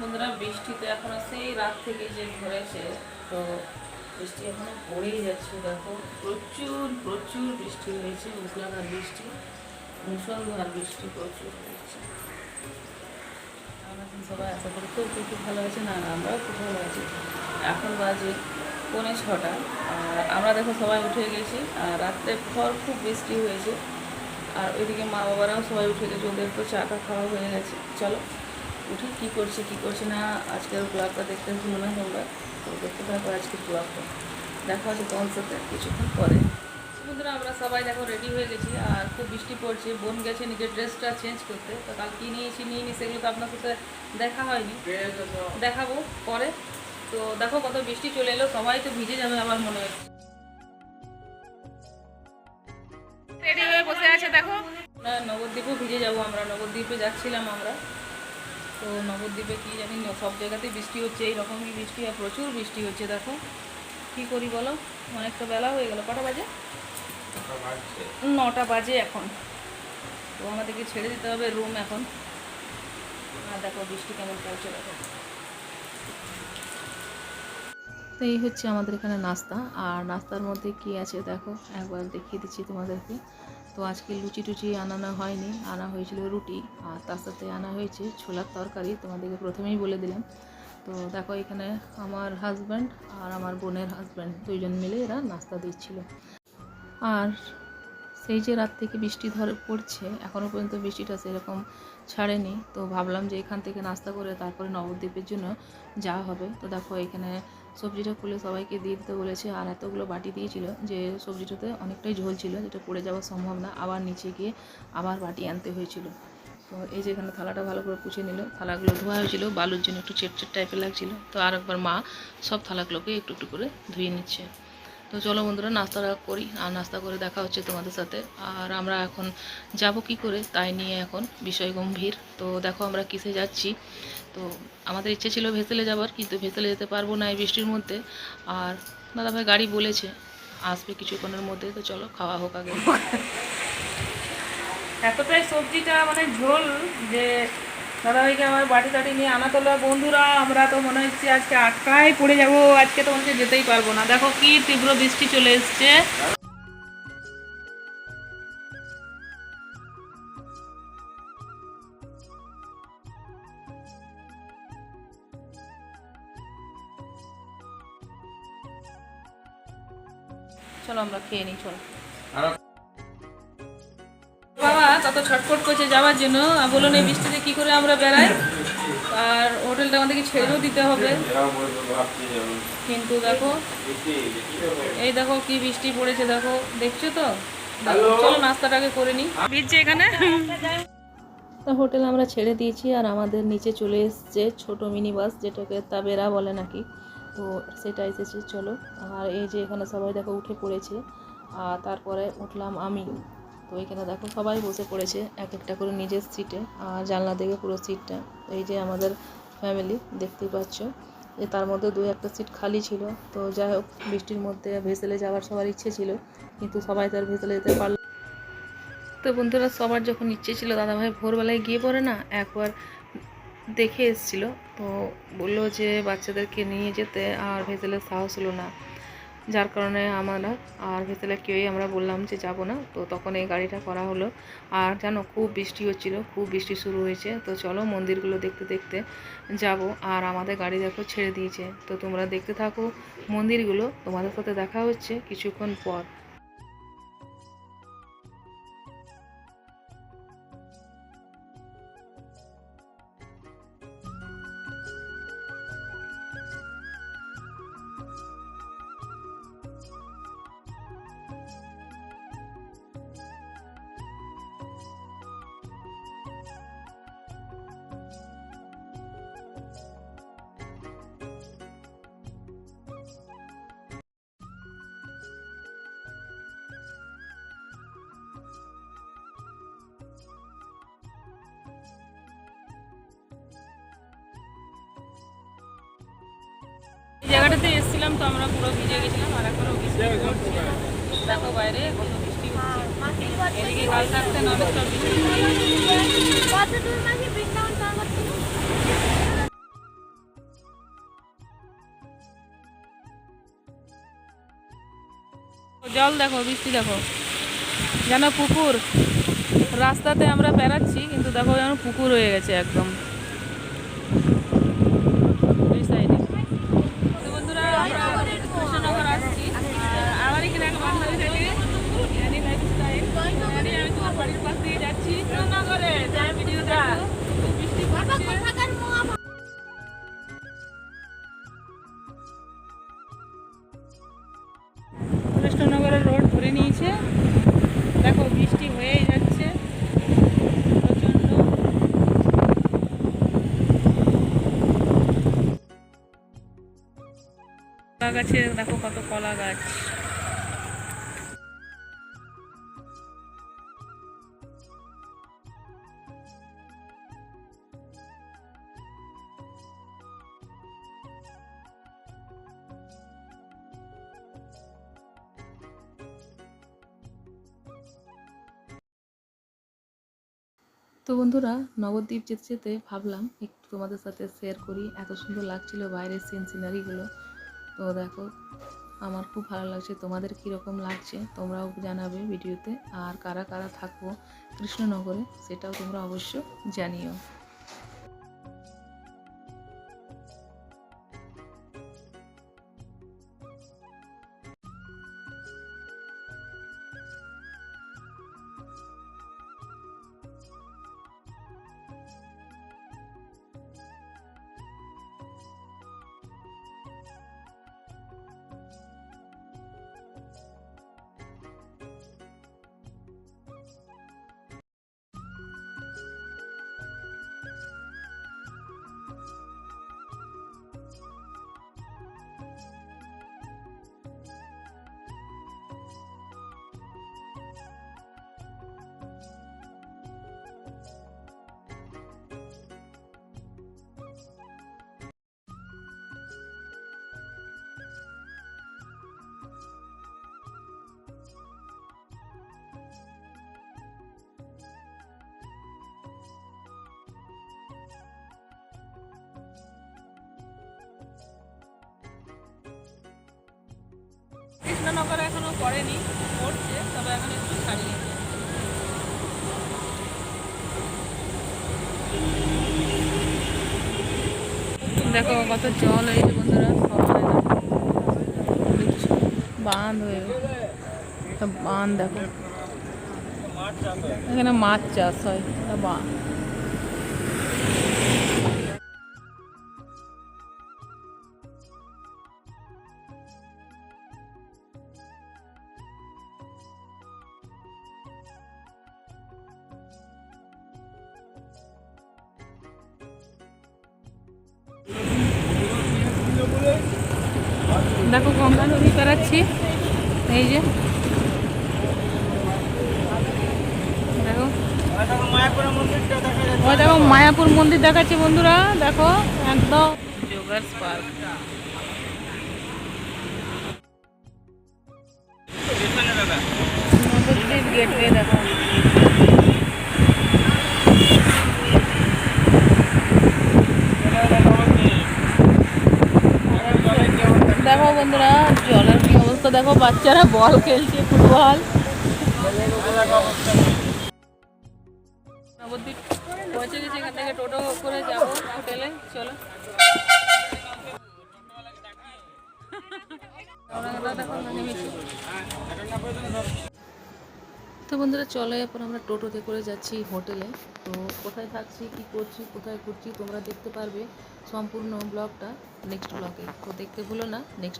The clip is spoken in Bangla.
বন্ধুরা, বৃষ্টি তো এখনও সেই রাত থেকে যে ধরেছে। তো বৃষ্টি এখনও পড়েই যাচ্ছে, দেখো। প্রচুর প্রচুর বৃষ্টি হয়েছে, মুসলাধার বৃষ্টি, মুসলধার বৃষ্টি প্রচুর হয়েছে। আমরা সবাই আশা করি খুব খুব ভালো আছে। না আমরাও খুব ভালো আছি। এখন বাজে পৌনে ছটা, আর আমরা দেখো সবাই উঠে গেছি, আর রাত্রে ভর খুব বৃষ্টি হয়েছে। আর ওইদিকে মা বাবারাও সবাই উঠে গেছে, ওদের তো চাটা খাওয়া হয়ে গেছে। চলো। উঠে কী করছে কী করছে না আজকের ব্লগটা দেখতে ভুলো না তোমরা। তো দেখতে থাকো আজকের ব্লগটা দেখা হচ্ছে তোমার সাথে কিছুক্ষণ পরে। বন্ধুরা, আমরা সবাই দেখো রেডি হয়ে গেছি। আর খুব বৃষ্টি পড়ছে, বোন গেছে, নিজের ড্রেসটা চেঞ্জ করতে। তো কাল কী নিয়েছি, নিয়ে নি সেগুলো তো আপনার সাথে দেখা হয়নি। দেখাবো পরে। তো দেখো কত বৃষ্টি চলে এলো, সবাই তো ভিজে যাবে আমার মনে হচ্ছে। রেডি হয়ে দেখো। নবদ্বীপও ভিজে যাব, আমরা নবদ্বীপে যাচ্ছিলাম আমরা। তো নবদ্বীপে কি জানি না, সব জায়গাতেই বৃষ্টি হচ্ছে এইরকমই বৃষ্টি আর প্রচুর বৃষ্টি হচ্ছে দেখো। কি করি বলো? অনেকটা বেলা হয়ে গেল। কটা বাজে? নটা বাজে এখন। তো আমাদেরকে ছেড়ে দিতে হবে রুম এখন। আর দেখো বৃষ্টি কেমন পড়ছে দেখো। তো এই হচ্ছে আমাদের এখানে নাস্তা। আর নাস্তার মধ্যে কি আছে দেখো, একবার দেখিয়ে দিচ্ছি তোমাদেরকে। তো আজকে লুচি টুচি আনানো হয়নি, আনা হয়েছিল রুটি। আর তার সাথে আনা হয়েছে ছোলার তরকারি, তোমাদেরকে প্রথমেই বলে দিলাম। তো দেখো এখানে আমার হাজব্যান্ড আর আমার বোনের হাজব্যান্ড দুইজন মিলে এরা নাস্তা দিচ্ছিল। আর সেই যে রাত থেকে বৃষ্টি ধরে, পড়ছে এখনও পর্যন্ত বৃষ্টিটা সেরকম ছাড়েনি। তো ভাবলাম যে এখান থেকে নাস্তা করে তারপরে নবদ্বীপের জন্য যাওয়া হবে। তো দেখো এখানে সবজিটা খুলে সবাইকে দিয়ে দিতে বলেছে। আর এতগুলো বাটি দিয়েছিল যে সবজিটাতে অনেকটাই ঝোল ছিল, যেটা পড়ে যাওয়া সম্ভব না। আবার নিচে গিয়ে আবার বাটি আনতে হয়েছিল। তো এই যে এখানে থালাটা ভালো করে পুছে নিল। থালাগুলো ধোয়া হয়েছিল, বালুর জন্য একটু চেটচেট টাইপের লাগছিল। তো আর একবার মা সব থালাগুলোকে একটু একটু করে ধুয়ে নিচ্ছে। তো চলো বন্ধুরা, নাস্তাটা করি আর নাস্তা করে দেখা হচ্ছে তোমাদের সাথে। আর আমরা এখন যাব কি করে, তাই নিয়ে এখন বিষয় গম্ভীর। তো দেখো আমরা কিসে যাচ্ছি। তো আমাদের ইচ্ছে ছিল ভেসেলে যাবার, কিন্তু ভেসেলে যেতে পারব না এই বৃষ্টির মধ্যে। আর দাদাভাই গাড়ি বলেছে, আসবে কিছুক্ষণের মধ্যে, তো চলো খাওয়া হোক আগে। এতটাই সবজিটা মানে ঝোল যে দাদাভাইকে আমার বাটি টাটি নিয়ে আনা তোলা বন্ধুরা, আমরা তো মনে হচ্ছে আজকে আটকায় পড়ে যাব, আজকে তো মনে যেতেই পারব না। দেখো কি তীব্র বৃষ্টি চলে এসছে। চলো আমরা খেয়ে নিই, চলো। তত ছটফট করছে যাওয়ার জন্য। আর বলুন এই বৃষ্টিতে কি করে আমরা বেড়াই? আর হোটেলটা আমাদেরকে ছেড়েও দিতে হবে। কিন্তু দেখো এই দেখো কি বৃষ্টি পড়েছে দেখো দেখছ তো? চলো নাস্তাটাকে করে নিই ভিজছে এখানে? তো হোটেল আমরা ছেড়ে দিয়েছি আর আমাদের নিচে চলে এসছে ছোট মিনি বাস যেটাকে তাবেরা বলে নাকি। তো সেটা এসেছে চলো। আর এই যে এখানে সবাই দেখো উঠে পড়েছে। আর তারপরে উঠলাম আমি। তো এখানে দেখো, সবাই বসে পড়েছে এক একটা করে নিজের সিটে আর জানলা থেকে পুরো সিটটা এই যে আমাদের ফ্যামিলি দেখতেই পাচ্ছ। যে তার মধ্যে দু একটা সিট খালি ছিল। তো যাই হোক, বৃষ্টির মধ্যে ভেসেলে যাওয়ার সবার ইচ্ছে ছিল, কিন্তু সবাই তার ভেসেলে যেতে পারল তো বন্ধুরা, সবার যখন ইচ্ছে ছিল, দাদাভাই ভোরবেলায় গিয়ে পড়ে না, একবার দেখে এসছিল। তো বলল যে, বাচ্চাদেরকে নিয়ে যেতে, আর ভেসেলের সাহস হলো না। যার কারণে আমরা আর ভেতরে কেউই আমরা বললাম যে যাব না। তো তখন এই গাড়িটা করা হলো। আর জানো, খুব বৃষ্টি হচ্ছিল, খুব বৃষ্টি শুরু হয়েছে। তো চলো মন্দিরগুলো দেখতে দেখতে যাব। আর আমাদের গাড়ি দেখো ছেড়ে দিয়েছে। তো তোমরা দেখতে থাকো মন্দিরগুলো। তোমাদের সাথে দেখা হচ্ছে কিছুক্ষণ পর। গেছিলাম তো আমরা পুরো ভিজে গেছিলাম আর এখনও বৃষ্টি দেখো বাইরে কত বৃষ্টি এদিকে কাল থাকতে ননস্টপ জল দেখো, বৃষ্টি দেখো। যেন পুকুর। রাস্তাতে আমরা বেড়াচ্ছি কিন্তু দেখো যেন পুকুর হয়ে গেছে একদম। কৃষ্ণনগরের রোড ধরে নিয়েছে। দেখো, বৃষ্টি হয়েই যাচ্ছে। প্রচণ্ড। কলা গাছে, দেখো কত কলা গাছ। তো বন্ধুরা, নবদ্বীপ যেতে যেতে ভাবলাম একটু তোমাদের সাথে শেয়ার করি। এত সুন্দর লাগছিল বাইরের সিন সিনারিগুলো তো দেখো, আমার খুব ভালো লাগছে তোমাদের কীরকম লাগছে, তোমরাও জানাবে ভিডিওতে আর কারা কারা থাকব কৃষ্ণনগরে, সেটাও তোমরা অবশ্য জানিও। কৃষ্ণনগর এখনও পড়েনি পড়ছে তবে এখন একটু ছাড়িয়েছে দেখো কত জল হয়েছে বন্ধুরা বাঁধ হয়ে বাঁধ দেখো। এখানে মাছ চাষ হয় বাঁধ। দেখো গঙ্গা নদী পেরাচ্ছি এই যে। দেখো। দেখো মায়াপুর মন্দির দেখাচ্ছে বন্ধুরা। দেখো, একদম। গেটওয়ে দেখো দেখো বন্ধুরা, জলের কি অবস্থা দেখো, বাচ্চারা বল খেলছে, ফুটবল। এখান থেকে টোটো করে যাব হোটেলে, চলো। তো বন্ধুরা, চলো এরপর আমরা টোটোতে করে যাচ্ছি হোটেলে। তো কোথায় থাকছি, কি করছি, কোথায় ঘুরছি, তোমরা দেখতে পারবে সম্পূর্ণ ব্লগটা নেক্সট ব্লগে তো দেখতে ভুলো না নেক্সট